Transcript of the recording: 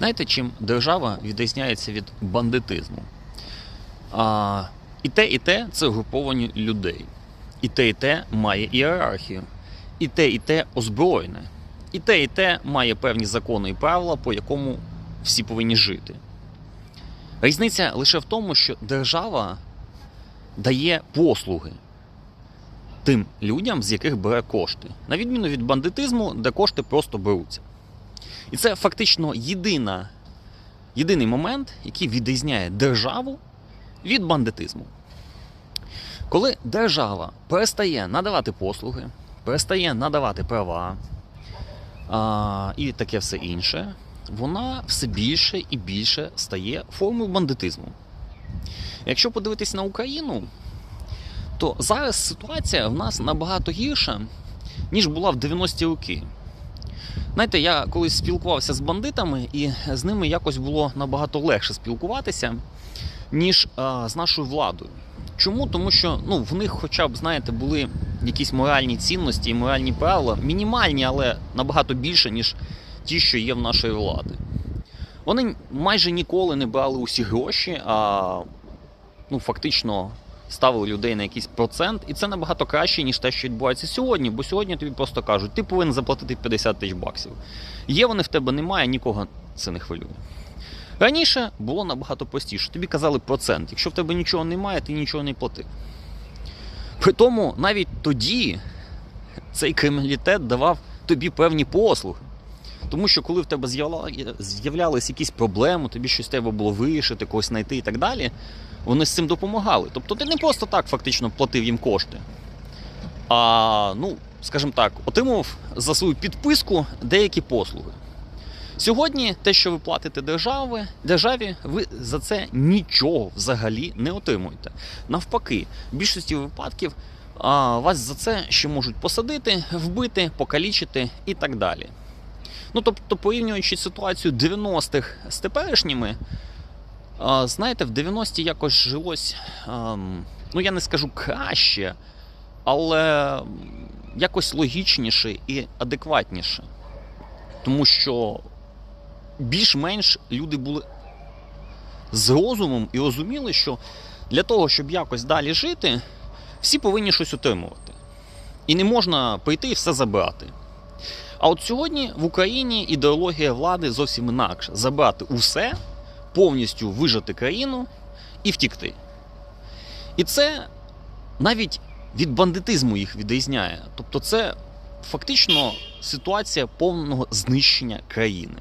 Знаєте, чим держава відрізняється від бандитизму? А, і те, і те це угруповані людей. І те, і те має ієрархію. І те, і те озброєне. І те, і те має певні закони і правила, по якому всі повинні жити. Різниця лише в тому, що держава дає послуги тим людям, з яких бере кошти, на відміну від бандитизму, де кошти просто беруться. І це фактично єдина, єдиний момент, який відрізняє державу від бандитизму. Коли держава перестає надавати послуги, перестає надавати права а, і таке все інше, вона все більше і більше стає формою бандитизму. Якщо подивитись на Україну, то зараз ситуація в нас набагато гірша, ніж була в 90-ті роки. Знаєте, я колись спілкувався з бандитами, і з ними якось було набагато легше спілкуватися, ніж а, з нашою владою. Чому? Тому що ну, в них, хоча б, знаєте, були якісь моральні цінності і моральні правила, мінімальні, але набагато більше, ніж ті, що є в нашої влади. Вони майже ніколи не брали усі гроші, а ну, фактично ставили людей на якийсь процент, і це набагато краще, ніж те, що відбувається сьогодні. Бо сьогодні тобі просто кажуть, ти повинен заплатити 50 тисяч баксів. Є вони в тебе немає, нікого це не хвилює. Раніше було набагато простіше. Тобі казали процент. Якщо в тебе нічого немає, ти нічого не плати. При тому навіть тоді цей криміналітет давав тобі певні послуги. Тому що коли в тебе з'явля- з'являлись якісь проблеми, тобі щось треба було вирішити, когось знайти і так далі, вони з цим допомагали. Тобто ти не просто так фактично платив їм кошти, а, ну, скажімо так, отримував за свою підписку деякі послуги. Сьогодні те, що ви платите держави, державі, ви за це нічого взагалі не отримуєте. Навпаки, в більшості випадків а, вас за це ще можуть посадити, вбити, покалічити і так далі. Ну, тобто, порівнюючи ситуацію 90-х з теперішніми, знаєте, в 90-ті якось жилось, ну я не скажу краще, але якось логічніше і адекватніше. Тому що більш-менш люди були з розумом і розуміли, що для того, щоб якось далі жити, всі повинні щось отримувати. І не можна прийти і все забрати. А от сьогодні в Україні ідеологія влади зовсім інакша: забрати усе, повністю вижати країну і втікти. І це навіть від бандитизму їх відрізняє. Тобто, це фактично ситуація повного знищення країни.